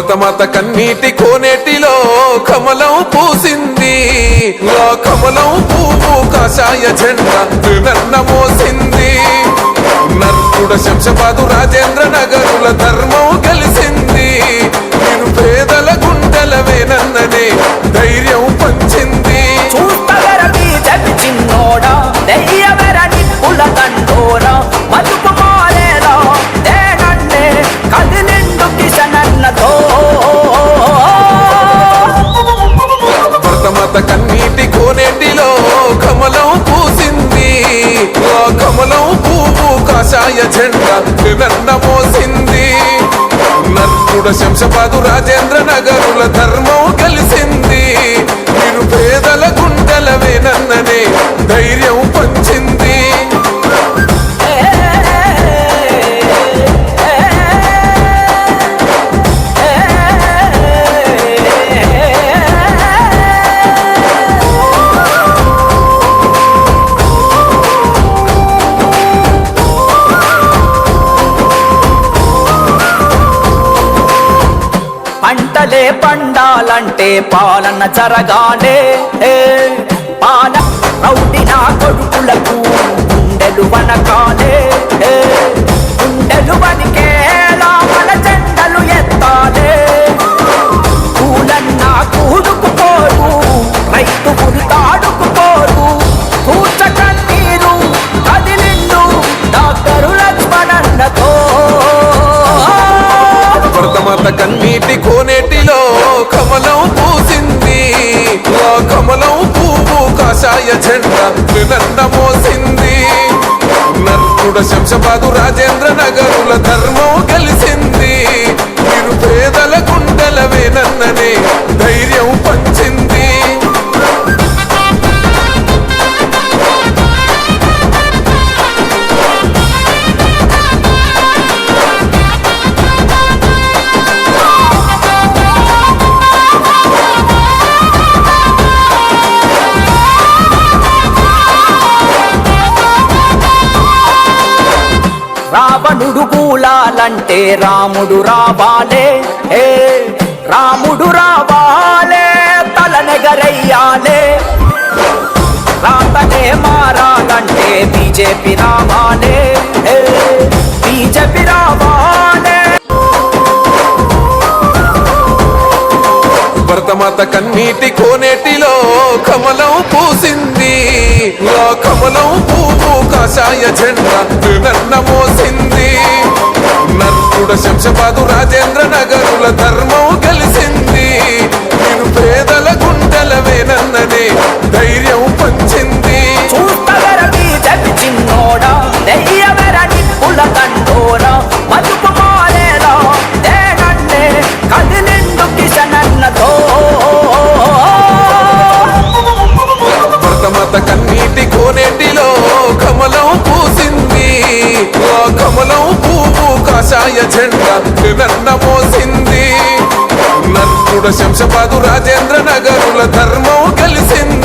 భరతమాత కన్నీటి కోనేటిలో కమలం పూసింది. ఆ కమలం పువ్వు కాషాయ జెండా నన్న మోసింది. నర్కుడ శంషపాదు రాజేంద్ర నగరుల ధర్మం కాషాయ జెండా నన్న మోసింది నర్కుడ శంశపాదు రాజేంద్ర నగరుల ధర్మం కలిసి పంటలే పండాలంటే పాలన జరగాలే. పాల రౌడి నా కొడుకులకు గుండెలు వనకాలే. ఏ, గుండెలు వనికేలా మన జెండలు ఎత్తాలే. పూలన్న కూడుకుపోరు రైతు తాడుకుపోరు కూర్చ కన్నీరు కదిలిండు డాక్టరు లక్ష్మణన్నతో. భరతమాత కన్నీటి కాషాయ జెండా నన్న మోసింది. నర్కుడ శంషబాదు రాజేంద్ర నగరుల ధర్మం రావణుడు కూలాలంటే రాముడు రావాలే. ఏ రాముడు రావాలే తలనెగరయ్యాలే. రాతనే మారాలంటే బీజేపీ రావాలే. బీజేపీ రావాలే. భరతమాత కన్నీటి కోనేటిలో కమలం పూసింది. కమలం పువ్వు కాషాయ జెండా నన్న మోసింది. నర్కుడ శంషబాదు రాజేంద్ర నగరుల ధర్మం కలిసింది. నేను పేదల గుండెలవేనన్ననే ధైర్యం పంచింది. బీజేపీ చిన్నోడా ఆశాయ జెండా నన్న మోసింది. నర్కుడ శంశపాదు రాజేంద్ర నగరుల ధర్మం కలిసింది.